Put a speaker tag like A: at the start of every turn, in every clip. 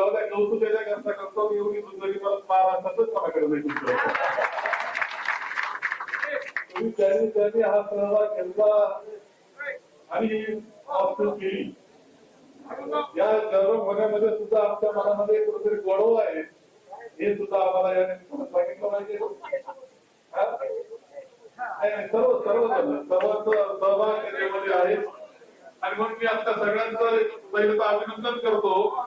A: जाऊ द्या कौतुकाच्या करता करतो एवढी सुंदरी परत महाराष्ट्रातच माझ्याकडे नाही तुम्ही त्यांनी त्यांनी हा सहभाग घेतला आणि केली या गर्व होण्यामध्ये सुद्धा आमच्या मनामध्ये कुठेतरी गोडवा आहे. हे सुद्धा आम्हाला या निमित्तानं सांगितलं पाहिजे. सर्व सर्व जण सर्वांचं सहभाग त्याच्यामध्ये आहे. आणि म्हणून मी आता सगळ्यांचं पहिलं तर अभिनंदन करतो.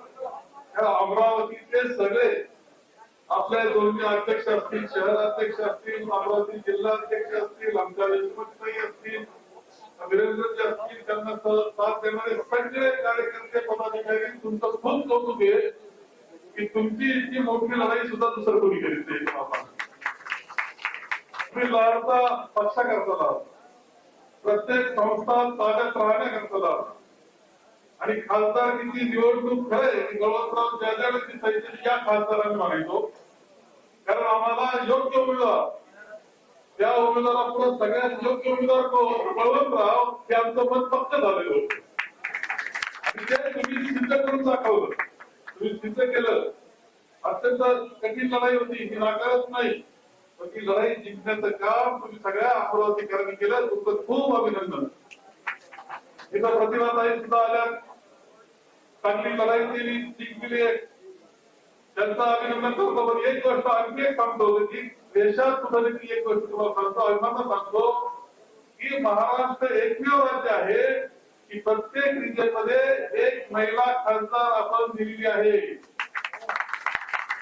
A: या अमरावतीचे सगळे आपल्या दोन्ही अध्यक्ष असतील शहर अध्यक्ष असतील अमरावती जिल्हा अध्यक्ष असतील आमच्या यशवंतताई असतील वीरेंद्रजी असतील त्यांना साथ देणारे सगळे कार्यकर्ते पदाधिकारी तुमचं खूप कौतुक आहे की तुमची इतकी मोठी लढाई सुद्धा दुसरं कोणी करीत नाही तुम्ही लढता पक्ष करता प्रत्येक संस्था ताब्यात राहण्याकरता लढता. आणि खासदारकीची निवडणूक खरंय की गवतराव जयदेवची सैनिक या खासदारांनी म्हणायचो कारण आम्हाला योग्य उमेदवार त्या उमेदवारापुढे सगळ्यात योग्य उमेदवार कोण? बळवंतराव हे आमचं मत पक्क झालेलं होतं. ते तुम्ही सिद्ध करून दाखवलं. तुम्ही सिद्ध केलं. अत्यंत कठीण लढाई होती. ही नाकारत नाही. पण ती लढाई जिंकण्याचं काम तुम्ही सगळ्या अमरावतीकरांनी केलं. तुमचं खूप अभिनंदन. इथं प्रतिभाताई सुद्धा आल्या चांगली लढाई दिली जिंकली. त्यांचं अभिनंदन करतो. पण एक गोष्ट आणखी एक सांगतो की देशात सुद्धा देखील एक गोष्ट तुम्हाला सांगतो अभिमान सांगतो की महाराष्ट्र एकमेव राज्य आहे की प्रत्येक रिजनमध्ये एक महिला खासदार आपण दिलेली आहे.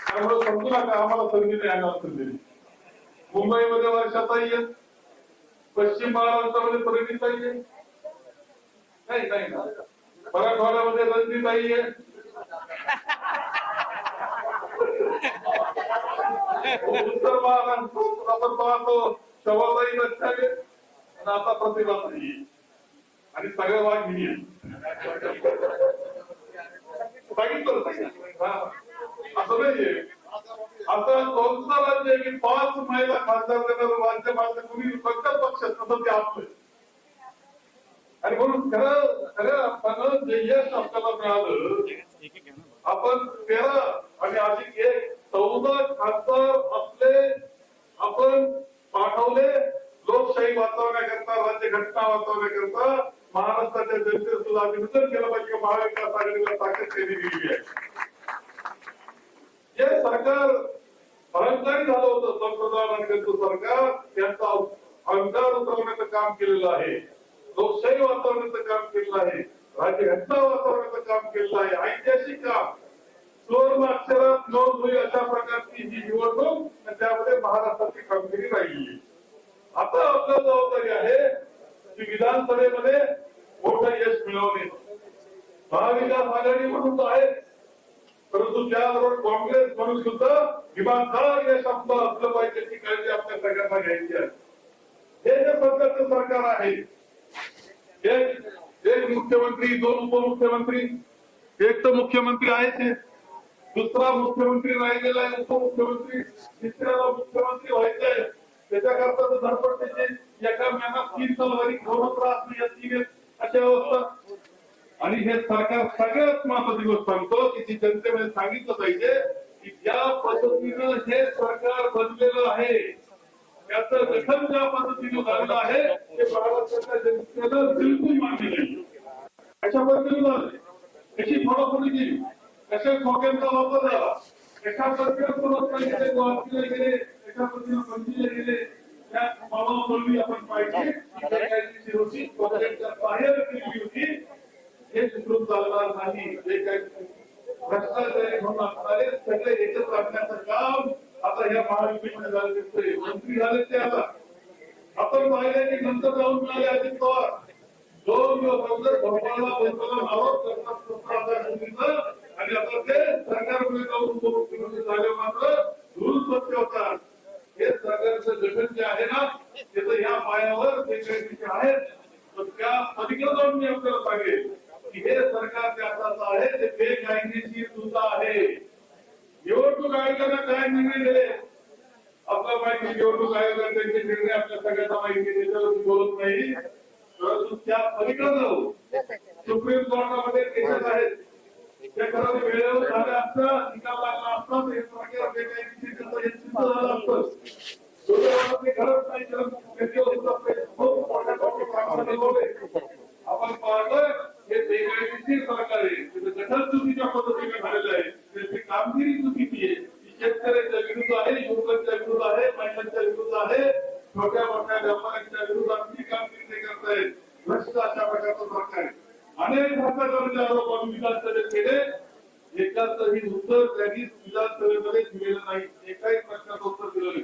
A: त्यामुळे समजू नका आम्हाला संधी नाही आम्हाला संधी नाही. मुंबईमध्ये वर्षाताई आहे पश्चिम महाराष्ट्रामध्ये परिणीताई आहे नाही नाही. मराठवाड्यामध्ये रणजिताई आहे. उत्तर आपण पाहतो शवाबाई रस्त्याने आणि आता प्रतिभाताई आणि सगळं वाघिणी मी सांगितलं असं नाहीये आता कोणतं राज्य आहे की पाच महिला खासदार देणारं राज्य माझं कुणी फक्त पक्ष तसं ते आपलं आणि म्हणून खरं खरं अर्थानं जे यश आपल्याला मिळालं. आपण तेरा आणि अधिक एक चौदा खासदार आपले आपण पाठवले लोकशाही वाचवण्याकरता राज्य घटना वाचवण्याकरता महाराष्ट्राच्या जनतेचं सुद्धा अभिनंदन केलं पाहिजे महाविकास आघाडीला ताकद त्यांनी दिलेली आहे. जे सरकार अहंकारी झालं होतं पंतप्रधान आणि त्यांचं सरकार त्यांचा अंधार उतरवण्याचं काम केलेलं आहे. लोकशाही वातावरणाचं काम केलं आहे. राज्यघटना वातावरणाचं काम केलं आहे. ऐतिहासिक काम. सुवर्ण अक्षरात नोंद होईल अशा प्रकारची ही निवडणूक आणि त्यामध्ये महाराष्ट्राची कामगिरी राहिली. आता आपली जबाबदारी आहे की विधानसभेमध्ये मोठं यश मिळवणे. महाविकास आघाडी म्हणून तर आहे परंतु त्याबरोबर काँग्रेस म्हणून सुद्धा इमानदार यश आपलं असलं पाहिजे ती काळजी आपल्या सगळ्यांना घ्यायची आहे. हे जे सध्याचं सरकार आहे एक एक मुख्यमंत्री दोन उपमुख्यमंत्री एक तर मुख्यमंत्री आहेच आहे दुसरा मुख्यमंत्री राहिलेला आहे उपमुख्यमंत्री. तिसऱ्याला मुख्यमंत्री व्हायचंय त्याच्याकरता तर धडपडतेचे एका महिन्यात तीन तलवारी घेऊन त्रास नाही या तीन अशी अवस्था. आणि हे सरकार सगळ्यात महत्वाची गोष्ट सांगतो की ती जनतेमध्ये सांगितलं पाहिजे की ज्या पद्धतीनं हे सरकार बनलेलं आहे त्याचं गठन ज्या पद्धतीने झालेलं आहे ते महाराष्ट्राच्या जनतेनं बिलकुल मान्य नाही. अशा पद्धतीने कशी फोडाफोडी केली कशा खोक्यांचा वापर झाला. एका पद्धतीने पुरस्कार गेले गेले एका पद्धतीने पणजीला गेले. त्या आपण पाहिजे होती खोक्यांच्या बाहेर केली होती. हे सुखरूप चालणार नाही. जे काही भ्रष्टाचारी म्हणून असणारे सगळे एकत्र राखण्याचं काम आता या महाराष्ट्रामध्ये झाले दिसतोय मंत्री झाले ते आता. आपण पाहिले की नंतर जाऊन मिळाले अजित पवार. दोन दिवस अगोदर भोपाळला बसवून आरोप करतात पुत्राचा आणि आता ते सरकारमध्ये जाऊन उपमुख्यमंत्री झाले मात्र धूळ स्वच्छ होतात. हे सरकारचं गठन जे आहे ना त्याचं या पायावर ते काही आहेत तर त्या पलीकडे जाऊन मी आपल्याला सांगेल की हे सरकार त्याचं आहे ते बेकायदेशीर सुद्धा आहे. निवडणूक आयोगानं काय निर्णय दिले? आपला माहिती निवडणूक आयोगाने त्यांचे निर्णय आपल्या सगळ्यांना माहिती आहे, त्याच्यावर बोलत नाही. परंतु त्या पलीकडे जाऊ सुप्रीम कोर्टामध्ये केसेस आहेत. ते खरं वेळेवर झालं असतं निकाल लागला असता हे सगळं जे काही decision झालं असतं. खरंच नाही आपण पाहतोय हे बेकायदेशीर सरकार आहे. त्याचं गठन चुकीच्या पद्धतीने झालेलं आहे. कामगिरी चुकीची आहे शेतकऱ्यांच्या विरुद्ध आहे युवकांच्या विरुद्ध आहे महिलांच्या विरुद्ध आहे छोट्या मोठ्या व्यापाऱ्यांच्या विरुद्ध ती कामगिरी ते करतायत भ्रष्ट अशा प्रकारचं सरकार आहे. अनेक भ्रष्टाचाराचे आरोप आम्ही विधानसभेत केले. एकाचही उत्तर त्यांनी विधानसभेमध्ये दिलेलं नाही. एकाही प्रश्नाचं उत्तर दिलं नाही.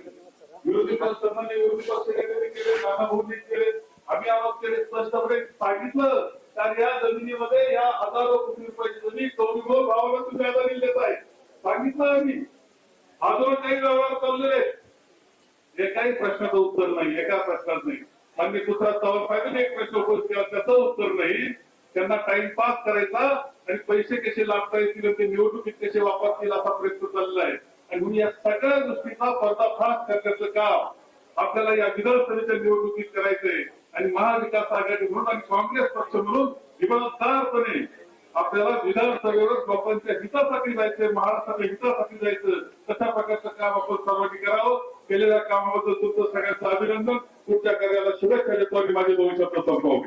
A: विरोधी पक्षांनी विरोधी पक्ष नेते केले नाना भाऊंनी केले. आम्ही आरोप केले स्पष्टपणे सांगितलं. कारण या जमिनीमध्ये या हजारो कोटी रुपयाची जमीन कौतुक भावाला तुम्ही आता देत आहे. सांगितलं आम्ही. हजारो काही व्यवहार चाललेले आहेत. एकाही प्रश्नाचं उत्तर नाही एका प्रश्नात नाही. आम्ही दुसरा चव्हाण साहेबांनी एक प्रश्न उपस्थित केला त्याचं उत्तर नाही. त्यांना टाइमपास करायचा आणि पैसे कसे लाभता येतील ते निवडणुकीत कसे वापरतील असा प्रयत्न चाललेला आहे. आणि म्हणून या सगळ्या गोष्टीचा पर्दाफाश करण्याचं काम आपल्याला या विधानसभेच्या निवडणुकीत करायचंय. आणि महाविकास आघाडी म्हणून आणि काँग्रेस पक्ष म्हणून इमानदारपणे आपल्याला विधानसभेवर लोकांच्या हितासाठी जायचंय महाराष्ट्राच्या हितासाठी जायचं. तशा प्रकारचं काम आपण सर्वांनी करावं. केलेल्या कामाबद्दल तुमचं सगळ्यांचं अभिनंदन. पुढच्या कार्याला शुभेच्छा देतो आणि माझे भविष्यात संपवतो